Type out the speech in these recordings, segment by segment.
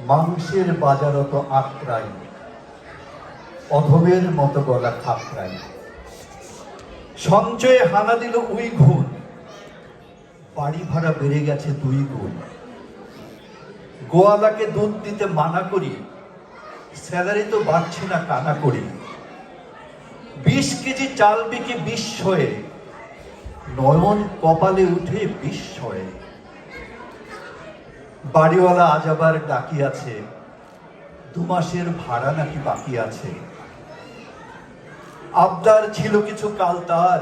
মাংসের বাজারত আক্রাই অধমের মতো গলা খাপড়াই সঞ্চয়ে হানা দিল উই ঘুণ। বাড়ি ভাড়া বেড়ে গেছে দুই গুণ। গোয়ালাকে দুধ দিতে মানা করি, স্যালারি তো বাড়ছে না কানা করি। বিশ কেজি চাল বিকে বিস্ময়ে নয়ন কপালে উঠে বিস্ময়ে বাড়িওয়ালা আজ আবার ডাকিয়াছে দু মাসের ভাড়া নাকি বাকি আছে। আবদার ছিল কিছু কাল তার,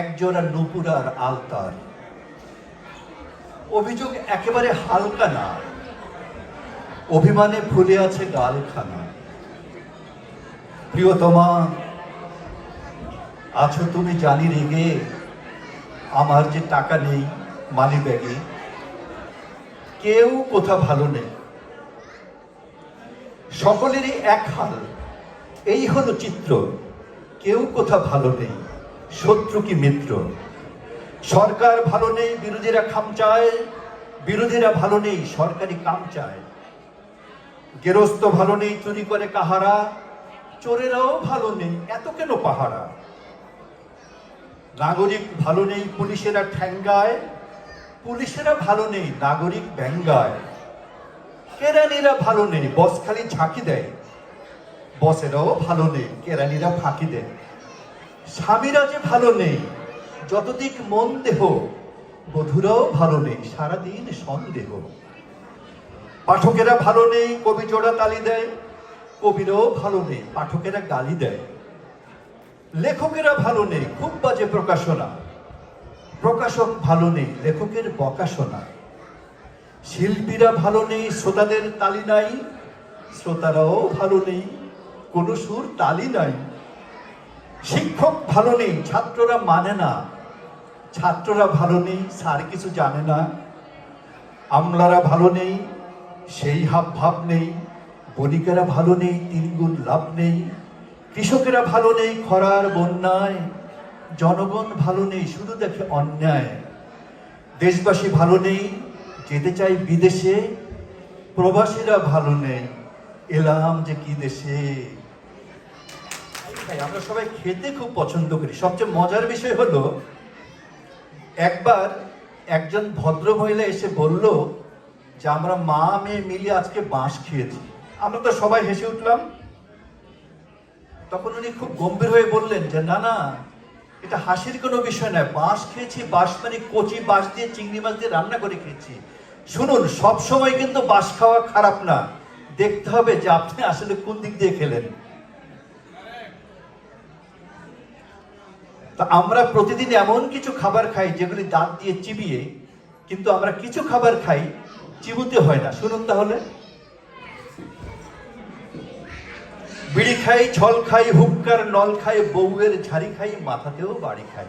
একজোড়া নুপুরার আলতার অভিযোগ একেবারে হালকা না, অভিমানে ফুলে আছে গালখানা। প্রিয়তমা, আছো তুমি জানি রেগে, আমার যে টাকা নেই মানি ব্যাগে কেউ কোথা ভালো নেই। সকলেরই এক হাল, এই হলো চিত্র। কেউ কোথা ভালো নেই, শত্রু কি মিত্র? সরকার ভালো নেই, বিরোধীরা খাম চায়। বিরোধীরা ভালো নেই সরকারি কাম চায়। গেরস্ত ভালো নেই, চুরি করে কাহারা। চোরেরাও ভালো নেই, এত কেন পাহারা? নাগরিক ভালো নেই, পুলিশেরা ঠ্যাঙ্গায়। পুলিশেরা ভালো নেই, নাগরিক ব্যঙ্গায়। কেরানিরা ভালো নেই, বস খালি ঝাঁকি দেয়। বসেরাও ভালো নেই, কেরানিরা ফাঁকি দেয়। স্বামীরা যে ভালো নেই, যতদিক মন দেহ, বধুরাও ভালো নেই, সারাদিন সন্দেহ। পাঠকেরা ভালো নেই, কবি জোড়া তালি দেয়। কবিরাও ভালো নেই, পাঠকেরা গালি দেয়। লেখকেরা ভালো নেই, খুব বাজে প্রকাশনা। প্রকাশক ভালো নেই, লেখকের বকাশনা শিল্পীরা ভালো নেই, শ্রোতাদের তালি নাই, শ্রোতারাও ভালো নেই, কোনো সুর তালি নাই। শিক্ষক ভালো নেই, ছাত্ররা মানে না। ছাত্ররা ভালো নেই, স্যার কিছু জানে না। আমলারা ভালো নেই, সেই হাব ভাব নেই। বণিকেরা ভালো নেই, তিনগুণ লাভ নেই। কৃষকেরা ভালো নেই, খরার বন্যায়। জনগণ ভালো নেই, শুধু দেখে অন্যায়। দেশবাসী ভালো নেই, যেতে চাই বিদেশে, প্রবাসীরা ভালো নেই। এলাম যে কি দেশে। আমরা সবাই খেতে খুব পছন্দ করি। সবচেয়ে মজার বিষয় হলো, একবার একজন ভদ্র মহিলা এসে বলল যে, আমরা মা, মেয়ে মিলিয়ে আজকে বাঁশ খেয়েছি। আমরা তো সবাই হেসে উঠলাম। তখন উনি খুব গম্ভীর হয়ে বললেন যে, না না এটা হাসির কোনো বিষয় নয়। বাঁশ খেয়েছি, বাঁশ মানে কচি, বাঁশ দিয়ে চিংড়ি মাছ দিয়ে রান্না করে খেয়েছি। শুনুন, সব সময় কিন্তু বাঁশ খাওয়া খারাপ না। দেখতে হবে যে আপনি আসলে কোন দিক দিয়ে খেলেন। তো আমরা প্রতিদিন এমন কিছু খাবার খাই যেগুলি দাঁত দিয়ে চিবিয়ে, কিন্তু আমরা কিছু খাবার খাই, চিবুতে হয় না। শুনুন তাহলে। বিড়ি খাই ছল খাই, হুক্কার নল খাই, বউয়ের ঝাড়ি খাই, মাথাতেও বাড়ি খাই।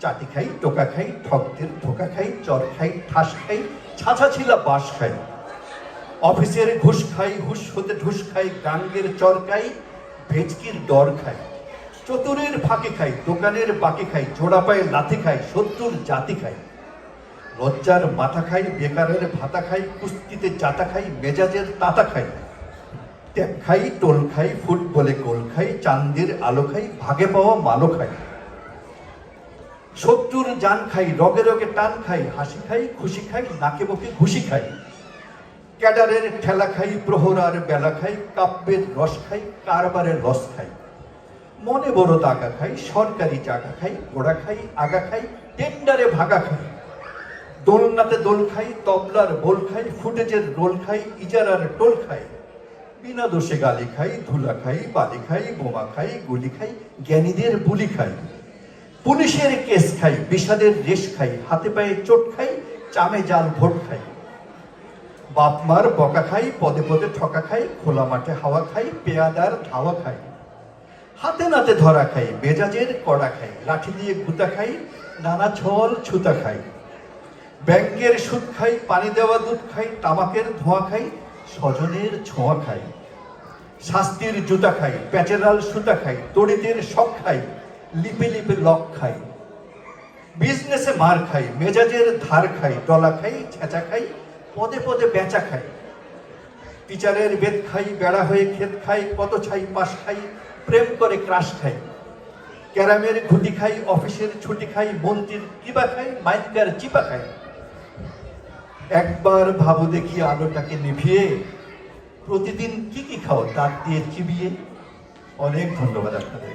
চাটি খাই, টোকা খাই ঠকদের ধোকা খাই, চর খাই, ঠাস খাই ছাছা ছিলা বাস খাই। অফিসের ঘুষ খাই হুস হতে ঢুস খাই, গাঙ্গের চর খাই, ভেজকির ডর খাই। চতুরের ফাঁকে খাই, দোকানের বাকি খাই, জোড়া পায়ে লাথি খাই শত্রুর জাতি খাই। লজ্জার মাথা খাই, বেকারের ভাতা খাই, কুস্তিতে চাটা খাই, মেজাজের তাতা খাই। ট্যাপ খাই, টোল খাই, ফুটবলে গোল খাই, চান্দের আলো খাই, ভাগে পাওয়া মালো খাই। শত্রুর জান খাই, রগে রগে টান খাই, হাসি খাই, খুশি খাই, নাকে বকে ঘুষি খাই। ক্যাডারের ঠেলা খাই, প্রহরার বেলা খাই, কাব্যের রস খাই, কারবারের রস খাই। মনে বড় টাকা খাই, সরকারি টাকা খাই, ঘোড়া খাই, আগা খাই, টেন্ডারে ভাগা খাই। দোলনাতে দোল খাই, তবলার বোল খাই, ফুটেজের রোল খাই, ইজারার টোল খাই। বিনা দোষে গালি খাই, ধুলা খাই, বালি খাই, বোমা খাই, গুলি খাই, জ্ঞানীদের বুলি খাই। পুলিশের কেস খাই, বিষাদের রেশ খাই, হাতে পায়ে চোট খাই, চামে জাল ভোট খাই। বাপ মার বকা খাই, পদে পদে ঠকা খাই, খোলা মাঠে হাওয়া খাই, পেয়াদার ধাওয়া খাই। হাতে নাতে ধরা খাই, মেজাজের কড়া খাই, লাঠি দিয়ে গুতা খাই, নানা ছল ছুতা খাই। ব্যাংকের সুদ খাই, পানি দেওয়া দুধ খাই, তামাকের ধোঁয়া খাই স্বজনের ছোঁয়া খাই, শাস্তির জুতা খাই, প্যাচেরাল সুতা খাই, তড়িতের শখ খাই, লিপে লিপে লক খাই। বিজনেসে মার খাই, মেজাজের ধার খাই, ডলা খাই, ছেঁচা খাই, পদে পদে বেচা খাই। টিচারের বেদ খাই, বেড়া হয়ে ক্ষেত খাই কত ছাই, পাশ খাই, প্রেম করে ক্রাশ খাই। ক্যারামের ঘুটি খাই, অফিসের ছুটি খাই, মন্ত্রীর কিবা খাই মাইকার চিপা খাই। একবার ভাবো দেখি আলোটাকে নিভিয়ে প্রতিদিন কি কি খাও? তার দিয়ে চিবিয়ে। অনেক ধন্যবাদ আপনাদের।